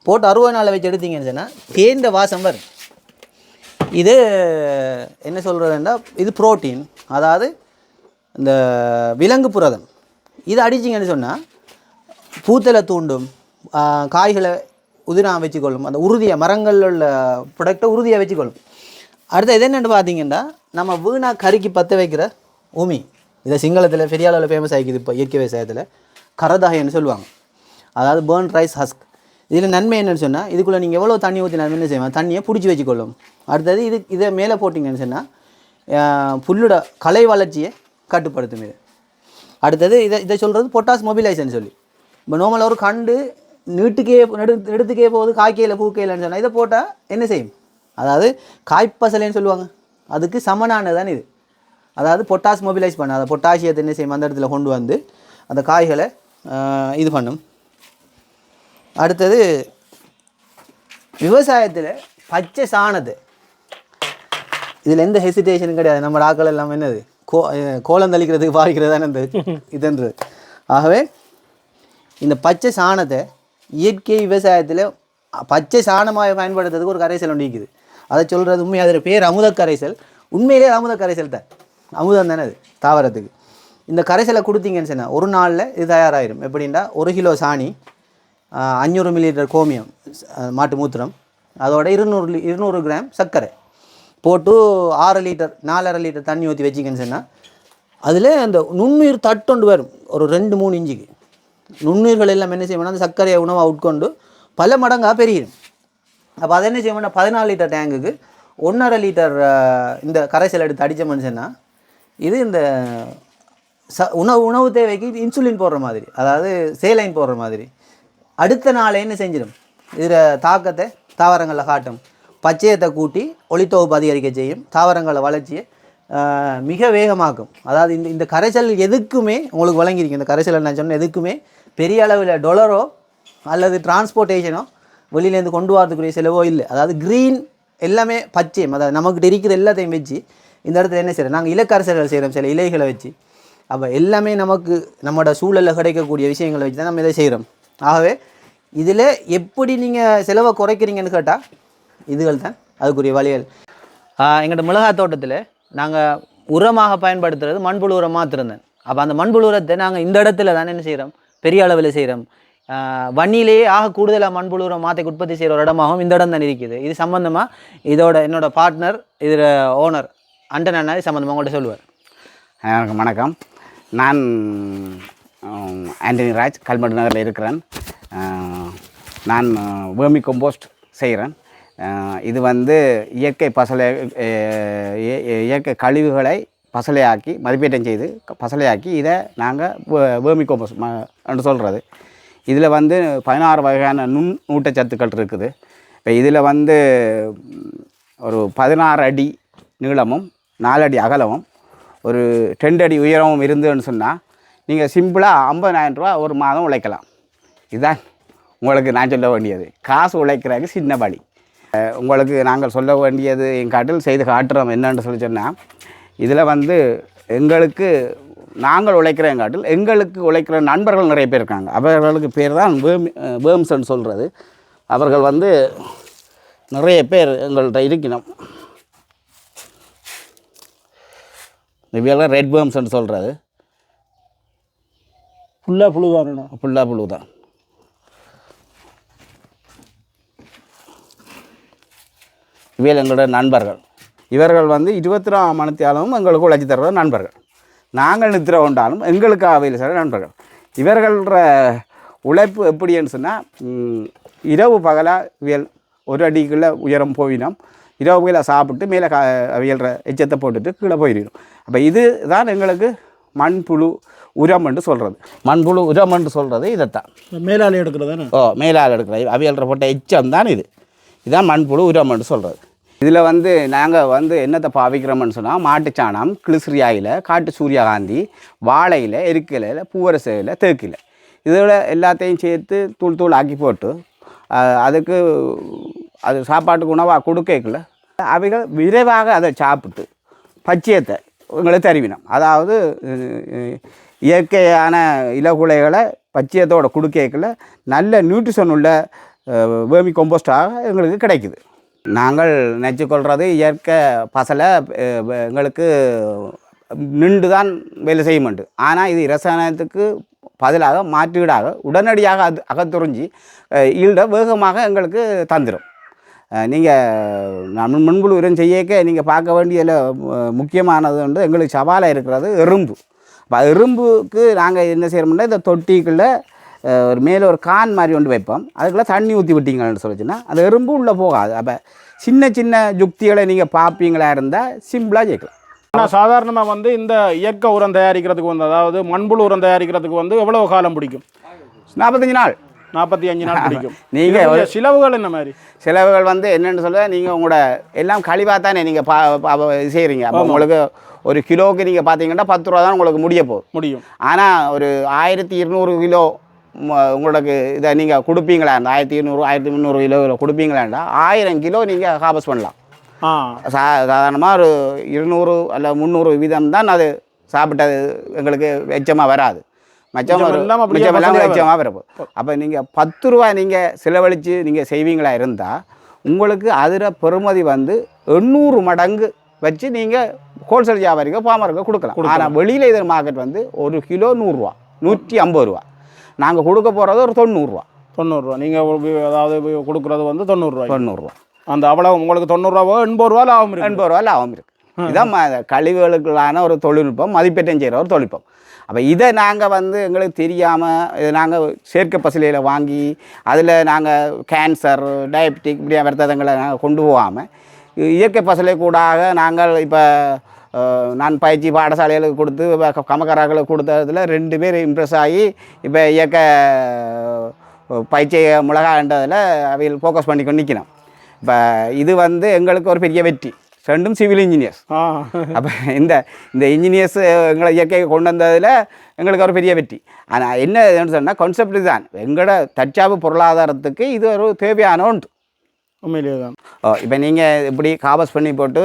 Speaker 1: போட்டு அறுபது நாளில் வச்சு எடுத்தீங்கன்னு சொன்னால் தேர்ந்த வாசம் வரும். இது என்ன சொல்கிறதுன்னா இது புரோட்டீன் அதாவது இந்த விலங்கு புரதம். இது அடிச்சிங்கன்னு சொன்னால் பூத்தலை தூண்டும் காய்களை உதிராக வச்சுக்கொள்ளும் அந்த உறுதியை மரங்களில் உள்ள ப்ரொடக்டை உறுதியாக வச்சுக்கொள்ளும். அடுத்து இது என்னென்னு பார்த்தீங்கன்னா நம்ம வீணாக கருக்கி பற்ற வைக்கிற உமி இதை சிங்களத்தில் பெரிய அளவில் ஃபேமஸ் ஆகிக்குது இப்போ இயற்கை விவசாயத்தில். கரதாகைன்னு சொல்லுவாங்க. அதாவது பேர்ன் ரைஸ் ஹஸ்க் இதில் நன்மை என்னென்னு சொன்னால் இதுக்குள்ளே நீங்கள் எவ்வளோ தண்ணி ஊற்றினாலும் என்ன செய்வாங்க தண்ணியை பிடிச்சி வச்சுக்கொள்ளும். அடுத்தது இது இதை மேலே போட்டிங்கன்னு சொன்னால் புல்லோட கலை வளர்ச்சியை கட்டுப்படுத்தும் இது. அடுத்தது இதை இதை சொல்கிறது பொட்டாஸ் மொபிலைசன் சொல்லி. இப்போ நோமல் ஒரு கண்டு நீட்டுக்கே நெடு நெடுத்துக்கே போகுது காய்க்கையில் பூக்கையிலன்னு சொன்னால் இதை போட்டால் என்ன செய்யும்? அதாவது காய்ப்பசலைன்னு சொல்லுவாங்க. அதுக்கு சமனானதான் இது. அதாவது பொட்டாஸ் மொபிலைஸ் பண்ண அதை பொட்டாசியத்தை என்ன செய்யும்? அந்த இடத்துல கொண்டு வந்து அந்த காய்களை இது பண்ணும். அடுத்தது விவசாயத்தில் பச்சை சாணத்தை. இதில் எந்த ஹெசிடேஷனும் கிடையாது. நம்ம ஆக்கள் எல்லாம் என்னது? கோ கோலம் தளிக்கிறதுக்கு பாவிக்கிறது தானே இந்த இதுன்றது ஆகவே இந்த பச்சை சாணத்தை இயற்கை விவசாயத்தில் பச்சை சாணமாக பயன்படுத்துறதுக்கு ஒரு கரைசல் ஒன்று இருக்குது. அதை சொல்கிறது உண்மை அதில் பேர் அமுத கரைசல். உண்மையிலே அமுத கரைசல் தான். அமுதம் தானே அது? தாவரத்துக்கு. இந்த கரைசலை கொடுத்தீங்கன்னு சொன்னால் ஒரு நாளில் இது தயாராகிடும் எப்படின்னா ஒரு கிலோ சாணி அஞ்சூறு மில்லிலிட்டர் கோமியம் மாட்டு மூத்திரம் அதோட இருநூறு இருநூறு கிராம் சர்க்கரை. போட்டு ஆறு லிட்டர் நாலரை லிட்டர் தண்ணி ஊற்றி வச்சிங்கன்னு சொன்னால் அதில் அந்த நுண்ணுயிர் தட்டொண்டு வரும். ஒரு ரெண்டு மூணு இஞ்சுக்கு. நுண்ணுயிர்கள் எல்லாம் என்ன செய்யணும்னா அந்த சர்க்கரையை உணவாக உட்கொண்டு பல மடங்காக பெருகிடும். அப்போ அதை என்ன செய்யணும்னா பதினாலு லிட்டர் டேங்குக்கு ஒன்றரை லிட்டர் இந்த கரைசல் எடுத்து அடித்த மனுஷன்னா இது இந்த ச உணவு உணவு தேவைக்கு இன்சுலின் போடுற மாதிரி அதாவது சேலைன் போடுற மாதிரி. அடுத்த நாளே என்ன செஞ்சிடும்? இதில் தாக்கத்தை தாவரங்களில் காட்டும். பச்சையத்தை கூட்டி ஒளித்தொகுப்பு அதிகரிக்க செய்யும் தாவரங்களை வளர்ச்சியை மிக வேகமாக்கும். அதாவது இந்த இந்த கரைச்சல் எதுக்குமே உங்களுக்கு வழங்கியிருக்கு இந்த கரைச்சல் என்ன சொன்ன எதுக்குமே பெரிய அளவில் டொலரோ அல்லது டிரான்ஸ்போர்ட்டேஷனோ வெளியிலேருந்து கொண்டு வரதுக்குரிய செலவோ இல்லை. அதாவது க்ரீன் எல்லாமே பச்சையம் அதாவது நமக்கிட்ட இருக்கிற எல்லாத்தையும் வச்சு இந்த இடத்துல என்ன செய்கிறோம் நாங்கள் இலக்கரசல்கள் செய்கிறோம் சில இலைகளை வச்சு. அப்போ எல்லாமே நமக்கு நம்மளோட சூழலில் கிடைக்கக்கூடிய விஷயங்களை வச்சு தான் நம்ம இதை செய்கிறோம் ஆகவே இதில் எப்படி நீங்கள் செலவை குறைக்கிறீங்கன்னு கேட்டால் இதுகள் தான் அதுக்குரிய வழிகள். எங்களோட மிளகாய் தோட்டத்தில் நாங்கள் உரமாக பயன்படுத்துறது மண்புழு உரம் மாத்திருந்தேன் அப்போ அந்த மண்புழு உரத்தை நாங்கள் இந்த இடத்துல தானே என்ன செய்கிறோம் பெரிய அளவில் செய்கிறோம் வன்னியிலேயே ஆக கூடுதலாக மண்புழு உரம் மாற்றி உற்பத்தி செய்கிற ஒரு இடமாகவும் இந்த இடம் தான் இருக்குது. இது சம்மந்தமாக இதோட என்னோட பார்ட்னர் இதில் ஓனர் அண்டன் அண்ணா இது சம்மந்தமாக உங்கள்கிட்ட சொல்லுவார்.
Speaker 4: எனக்கு வணக்கம். நான் ஆண்டனி ராஜ் கல்மட்டு நகரில் இருக்கிறேன். நான் வேர்மி கம்போஸ்ட் செய்கிறேன் இது வந்து இயற்கை பசலை இயற்கை கழிவுகளை பசலையாக்கி மதிப்பீட்டம் செய்து பசலையாக்கி இதை நாங்கள் வேர்மி கம்போஸ்ட் என்று சொல்கிறது இதில் வந்து பதினாறு வகையான நுண் ஊட்டச்சத்துக்கள் இருக்குது. இப்போ இதில் வந்து ஒரு பதினாறு அடி நீளமும் நாலு அடி அகலமும் ஒரு ரெண்டு அடி உயரமும் இருந்துன்னு சொன்னால் நீங்கள் சிம்பிளாக ஐம்பதாயிரம் ரூபா ஒரு மாதம் உழைக்கலாம். இதுதான் உங்களுக்கு நான் சொல்ல வேண்டியது. காசு உழைக்கிறாங்க சின்ன வழி உங்களுக்கு நாங்கள் சொல்ல வேண்டியது என் காட்டில் செய்து காட்டுறோம் என்னன்னு சொல்லி சொன்னால் இதில் வந்து எங்களுக்கு நாங்கள் உழைக்கிற எங்காட்டில் எங்களுக்கு உழைக்கிற நண்பர்கள் நிறைய பேர் இருக்காங்க. அவர்களுக்கு பேர் தான் வேம் வேம்ஸ்ன்னு சொல்கிறது அவர்கள் வந்து நிறைய பேர் எங்கள்கிட்ட இருக்கணும். இவையெல்லாம் ரெட் பேர்ம்ஸ்ன்னு சொல்கிறது
Speaker 2: ஃபுல்லாக புழு வரணும்
Speaker 4: ஃபுல்லாக புழு தான். இவையில் எங்களோட நண்பர்கள். இவர்கள் வந்து இருபத்தி நாலு மணித்தியாலும் எங்களுக்கு உழைச்சி தர்ற நண்பர்கள். நாங்கள் நித்திர கொண்டாலும் எங்களுக்கு அவையில் சில நண்பர்கள். இவர்கள உழைப்பு எப்படின்னு சொன்னால் இரவு பகலாக இவியல் ஒரு அடிக்குள்ளே உயரம் போயினோம் இரவு பகலாக சாப்பிட்டு மேலே கா அவியல்ற எச்சத்தை போட்டுட்டு கீழே போயிடும் அப்போ இது தான் எங்களுக்கு மண்புழு உரம் என்று சொல்கிறது மண்புழு உரம் என்று சொல்கிறது இதைத்தான்.
Speaker 2: மேலாளி எடுக்கிறதானே?
Speaker 4: ஓ மேலால் எடுக்கிற அவியல்ற போட்ட எச்சம் தான் இது. இதான் மண்புழு உரம்னு சொல்கிறது இதில் வந்து நாங்கள் வந்து என்னத்தை பாவிக்கிறோம்னு சொன்னால் மாட்டுச்சாணம் கிளிசரியாயில் காட்டு சூரியகாந்தி வாழையில் எருக்கிலையில் பூவரசையில் தேக்கில். இதோட எல்லாத்தையும் சேர்த்து தூள் தூள் ஆக்கி போட்டு அதுக்கு அது சாப்பாட்டுக்கு உணவாக கொடுக்கல அவைகள் விரைவாக அதை சாப்பிட்டு பச்சையத்தை உங்களை தருவினோம். அதாவது இயற்கையான இலகுலைகளை பச்சையத்தோட கொடுக்கல நல்ல நியூட்ரிஷன் உள்ள வேமி கொம்போஸ்டாக எங்களுக்கு கிடைக்குது. நாங்கள் நினச்சிக்கொள்கிறது இயற்கை பசலை எங்களுக்கு நின்று தான் வேலை செய்ய மாட்டு ஆனால் இது ரசாயனத்துக்கு பதிலாக மாற்றீடாக உடனடியாக அது அகத்துறிஞ்சி ஈல்ட வேகமாக எங்களுக்கு தந்துடும் நீங்கள் நம்ம மண்புழு செய்யக்க நீங்கள் பார்க்க வேண்டியதில் முக்கியமானது வந்து எங்களுக்கு சவாலாக இருக்கிறது எறும்பு. இப்போ எறும்புக்கு நாங்கள் என்ன செய்கிறோம்னா இந்த தொட்டிக்குள்ளே ஒரு மேலே ஒரு கான் மாதிரி ஒன்று வைப்போம். அதுக்குள்ளே தண்ணி ஊற்றி விட்டீங்கன்னு சொல்லிச்சுன்னா அந்த எறும்பு உள்ளே போகாது. அப்போ சின்ன சின்ன யுக்திகளை நீங்கள் பார்ப்பீங்களா இருந்தால் சிம்பிளாக ஜெயிக்கலாம்
Speaker 2: ஆனால் சாதாரணமாக வந்து இந்த இயற்கை உரம் தயாரிக்கிறதுக்கு வந்து அதாவது மண்புழு உரம் தயாரிக்கிறதுக்கு வந்து எவ்வளவு காலம் பிடிக்கும்?
Speaker 4: நாற்பத்தஞ்சு நாள்.
Speaker 2: நாற்பத்தி அஞ்சு நாள் பிடிக்கும்.
Speaker 4: நீங்க
Speaker 2: இதுக்குரிய சிலவுகள் என்ன மாதிரி?
Speaker 4: செலவுகள் வந்து என்னென்னு சொல்ல நீங்கள் உங்களோட எல்லாம் கழிவாக தானே நீங்கள் பா செய்கிறீங்க அப்போ உங்களுக்கு ஒரு கிலோவுக்கு நீங்கள் பார்த்தீங்கன்னா பத்து ரூபா தான் உங்களுக்கு முடிய போகுது.
Speaker 2: முடியும்.
Speaker 4: ஆனால் ஒரு ஆயிரத்தி இருநூறு கிலோ உங்களுக்கு இதை நீங்கள் கொடுப்பீங்களா? அந்த ஆயிரத்தி இருநூறு ஆயிரத்தி முந்நூறு கிலோ கொடுப்பீங்களாண்டா? ஆயிரம் கிலோ நீங்கள் ஹாபஸ் பண்ணலாம். சா சாதாரணமாக ஒரு இருநூறு அல்ல முந்நூறு வீதம் தான் அது சாப்பிட்டது எங்களுக்கு வெச்சமாக வராது. மச்சம்
Speaker 2: மிச்சம் எல்லாம்
Speaker 4: வரப்போ அப்போ நீங்கள் பத்து ரூபா நீங்கள் செலவழித்து நீங்கள் செய்வீங்களா இருந்தால் உங்களுக்கு அதில் பெறுமதி வந்து எண்ணூறு மடங்கு வச்சு நீங்கள் ஹோல்சேல் வியாபாரிக்கோ பாமருக்கோ கொடுக்கலாம். ஆனால் வெளியில் இதர் மார்க்கெட் வந்து ஒரு கிலோ நூறுரூவா நூற்றி ஐம்பது ரூபா. நாங்கள் கொடுக்க போகிறது ஒரு தொண்ணூறுரூவா
Speaker 2: தொண்ணூறுரூவா நீங்கள் அதாவது கொடுக்குறது வந்து தொண்ணூறுரூவா
Speaker 4: தொண்ணூறுரூவா
Speaker 2: அந்த அவ்வளோ உங்களுக்கு தொண்ணூறுரூவா எண்பது ரூபா லாபம் இருக்கு.
Speaker 4: எண்பது ரூபா லாபம் இருக்குது இதான் கழிவுகளுக்கான ஒரு தொழில்நுட்பம் மதிப்பீட்டம் செய்கிற ஒரு தொழில்நுட்பம். அப்போ இதை நாங்கள் வந்து எங்களுக்கு தெரியாமல் இதை நாங்கள் செயற்கை பசிலையில் வாங்கி அதில் நாங்கள் கேன்சர் டயபெட்டிக் இப்படி விரதங்களை நாங்கள் கொண்டு போகாமல் இயற்கை பசலை கூடாக நாங்கள் இப்போ நான் பயிற்சி பாடசாலைகளுக்கு கொடுத்து இப்ப கமக்கராக்களுக்கு கொடுத்ததுல ரெண்டு பேர் இம்ப்ரெஸ் ஆகி இப்போ இயற்கை பயிற்சி மிளகான்றதில் அவைகள் ஃபோக்கஸ் பண்ணி கொண்டு நிற்கணும் இப்போ இது வந்து எங்களுக்கு ஒரு பெரிய வெற்றி. ரெண்டும் சிவில் இன்ஜினியர்ஸ் அப்போ இந்த இந்த இன்ஜினியர்ஸ் எங்களை இயற்கையை கொண்டு வந்ததில் எங்களுக்கு ஒரு பெரிய வெற்றி. ஆனால் என்ன சொன்னால் கான்செப்ட் தான் எங்களோட தற்சார்பு பொருளாதாரத்துக்கு இது ஒரு தேவையான ஒன்று.
Speaker 2: உண்மையிலே தான்
Speaker 4: இப்போ நீங்கள் இப்படி காபஸ் பண்ணி போட்டு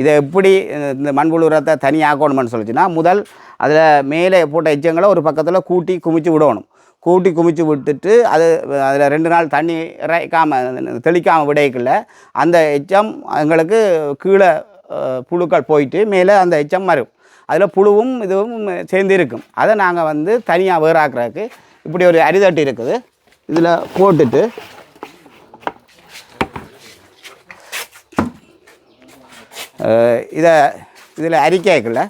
Speaker 4: இதை எப்படி இந்த மண்புழு உரத்தை தனியாக்கணும்னு சொல்லிச்சுன்னா முதல் அதில் மேலே போட்ட எச்சங்களை ஒரு பக்கத்தில் கூட்டி குமிச்சு விடணும். கூட்டி குமிச்சு விட்டுட்டு அது அதில் ரெண்டு நாள் தண்ணி இறைக்காமல் தெளிக்காமல் விடைக்குள்ள அந்த எச்சம் எங்களுக்கு கீழே புழுக்கள் போயிட்டு மேலே அந்த எச்சம் வரும். அதில் புழுவும் இதுவும் சேர்ந்து இருக்கும் அதை நாங்கள் வந்து தனியாக வேறாக்குறதுக்கு இப்படி ஒரு அரிதட்டு இருக்குது. இதில் போட்டுட்டு இதை இதில் அறிக்கைக்குள்ள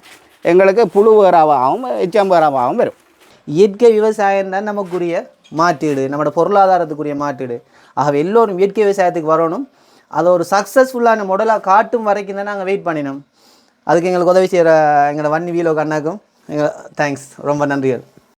Speaker 4: எங்களுக்கு புழு வேறாவாகவும் எச்சம் வேறாவாகவும் வரும்.
Speaker 1: இயற்கை விவசாயம் தான் நமக்குரிய மாற்றீடு நம்மளோட பொருளாதாரத்துக்குரிய மாற்றீடு. ஆகவே எல்லோரும் இயற்கை விவசாயத்துக்கு வரணும். அதை ஒரு சக்ஸஸ்ஃபுல்லான முடலாக காட்டும் வரைக்கும் தான் நாங்கள் வெயிட் பண்ணினோம். அதுக்கு எங்களுக்கு உதவி செய்கிற எங்களோட வன்னி வீலோ கண்ணாக்கும் எங்கள் தேங்க்ஸ் ரொம்ப நன்றிகள்.